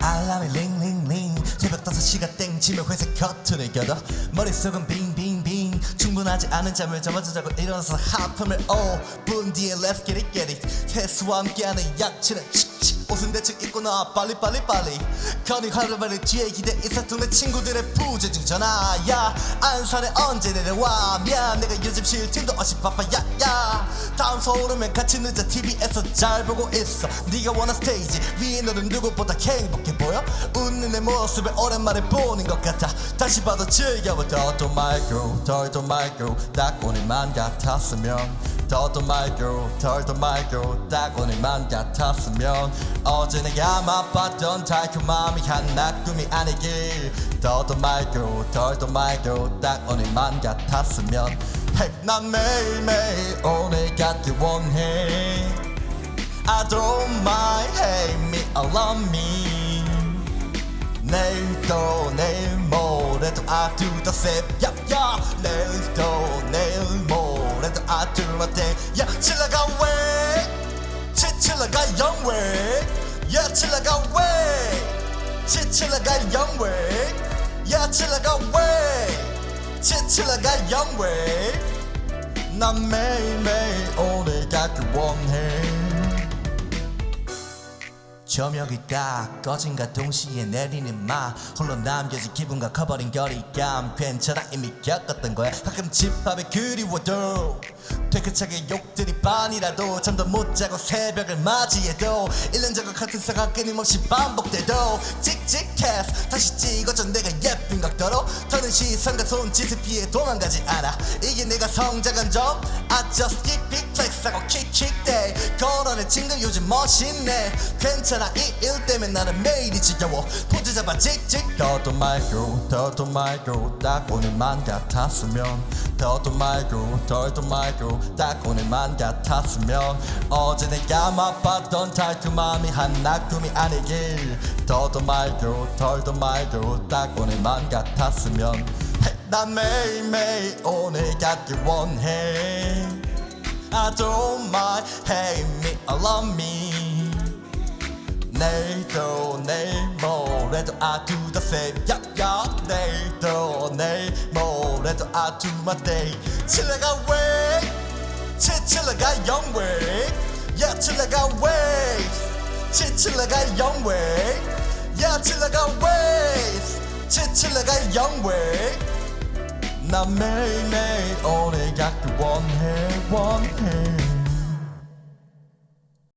알람이 링링링 새벽 5시가 땡치면 회색 커튼을 껴도 머릿속은 빙빙빙 충분하지 않은 잠을 저마저 자고 일어나서 하품을 5분 뒤에 Let's get it get it. 세수와 함께하는 약치는 칙칙 옷은 대충 입고 나와 빨리 빨리 빨리. 커닝 하루바리 뒤에 기대 있어 동네 친구들의 부재중 전화야. 안산에 언제 내려와? 미안 내가 요즘 쉴 틈도 없이 바빠 야야 다음 서울오면 같이 늦어 TV에서 잘 보고 있어. 네가 원한 스테이지 위에 너는 누구보다 행복해 보여? 웃는 내 모습을 오랜만에 보는 것 같아. 다시 봐도 즐겨워 더도 말고 덜도 말고 딱 오늘만 같았으면 더도 말고 덜도 말고 딱 오늘만 같았으면 어제 내가 맛봤던 달콤함이 하나 꿈이 아니길. 더도 말고 덜도 말고 딱 오늘만 같았으면 난 매일매일 오늘 같길 원해. I don't mind hate me or love me. 내일도 내일 모레도 I do the same. Yeah, yeah. 내일도 내일 모레 도 I do my thing yeah, 칠라가 왜 치칠라가 영왜 yeah, 칠라가 왜 치칠라가 영왜 yeah, 칠라가 왜 치칠라가 영왜 난 매일매일 오늘 갖길 원해 조명이 딱 꺼진과 동시에 내리는 마. 홀로 남겨진 기분과 커버린 거리감. 괜찮아 이미 겪었던 거야. 가끔 집밥이 그리워도 퇴근차게 욕들이 반이라도 잠도 못 자고 새벽을 맞이해도 1년 전과 같은 사가 끊임없이 반복돼도 찍찍해서 다시 찍어줘. 내가 예쁜 각도로 더는 시선과 손짓을 피해 도망가지 않아. 이게 내가 성장한 점? I just keep it flex하고 kick kick day 걸어낸 친구 요즘 멋있네. 괜찮아 이 일 때문에 나는 매일이 지겨워. 포즈 잡아 찍찍. 더도 말고 더도 말고 딱 오늘만 같았으면. 더도 말고 덜도 말고 딱 오늘만 같았으면. 어제 내가 맛봤던 달콤함이 하나 꿈이 아니길. 더도 말고 덜도 말고 딱 오늘만 같았으면. Hey, 난 매일매일 오늘 같길 원해. I don't mind. Or love me 내일도 내일 모레도 I do the same yeah, yeah. 내일도 내일 모레도 I do my thing 칠레가 왜? 치칠레가 영왜? yeah, 칠레가 왜? 치칠레가 영왜? yeah, 칠레가 왜? 치칠레가 영왜? 난 매일매일